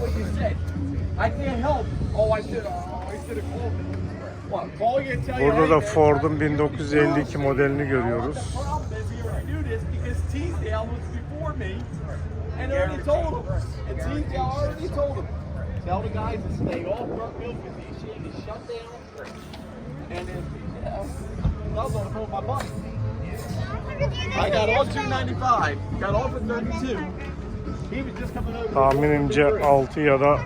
what you said. I can't help. Oh, I should. Oh, I should have called. What? Call you and tell you. Burada da Ford'un 1952 modelini görüyoruz. Me. I got on 295, got off at 32. Tahminimce 6 ya da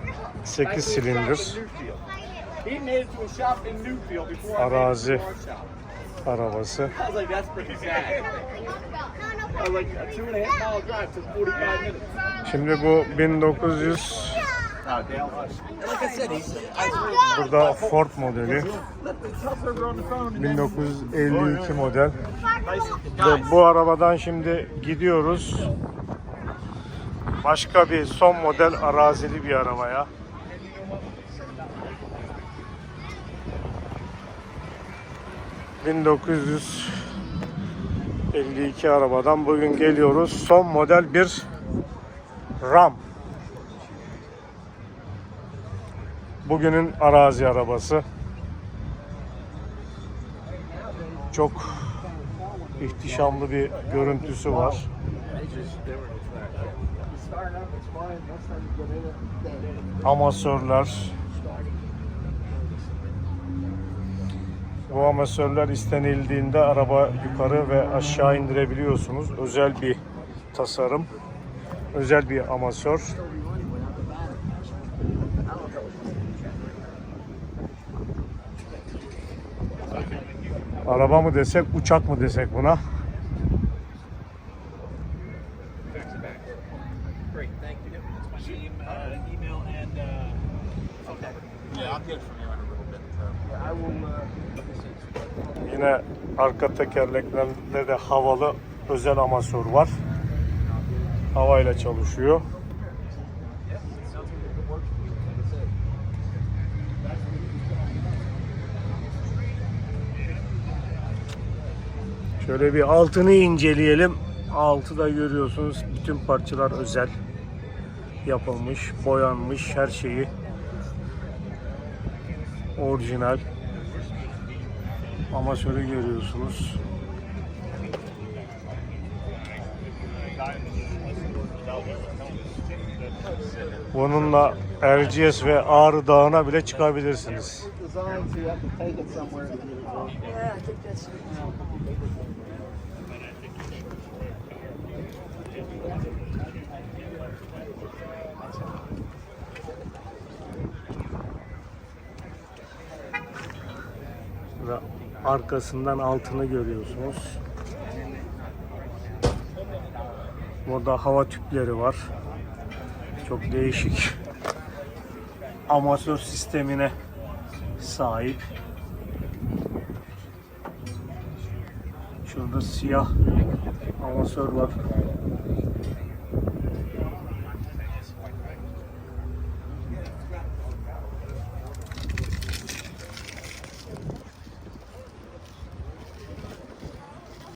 8 silindir Arazi. arabası. I was like, that's pretty sad. I was like, a two and a half mile drive took 45 minutes. Şimdi bu 1900 And like I said, he's, I burada Ford modeli. let the chauffeur on the phone and then 1952 model. Ve bu arabadan şimdi gidiyoruz. Başka bir son model arazili bir arabaya. ...1952 arabadan bugün geliyoruz. Son model bir Ram. Bugünün arazi arabası. Çok ihtişamlı bir görüntüsü var. Amasörler. Bu amasörler istenildiğinde araba yukarı ve aşağı indirebiliyorsunuz. Özel bir tasarım. Özel bir amasör. Araba mı desek, uçak mı desek buna? Great, thank you. That's my name, uh, email, and uh, okay. Yeah, I'll get it from you in a little bit. Yeah, I will. Uh, Yine arka tekerleklerinde de havalı özel amasör var. Havayla çalışıyor. Şöyle bir altını inceleyelim. Altı da görüyorsunuz. Bütün parçalar özel yapılmış, boyanmış her şeyi orijinal. Amasörü görüyorsunuz. Bununla Erciyes ve Ağrı Dağı'na bile çıkabilirsiniz. designed so you have to take it somewhere to get it wrong. Yeah, I think that's. Ve arkasından altını görüyorsunuz. Burada hava tüpleri var. Çok değişik amasör sistemine sahip. Şurada siyah amasör var.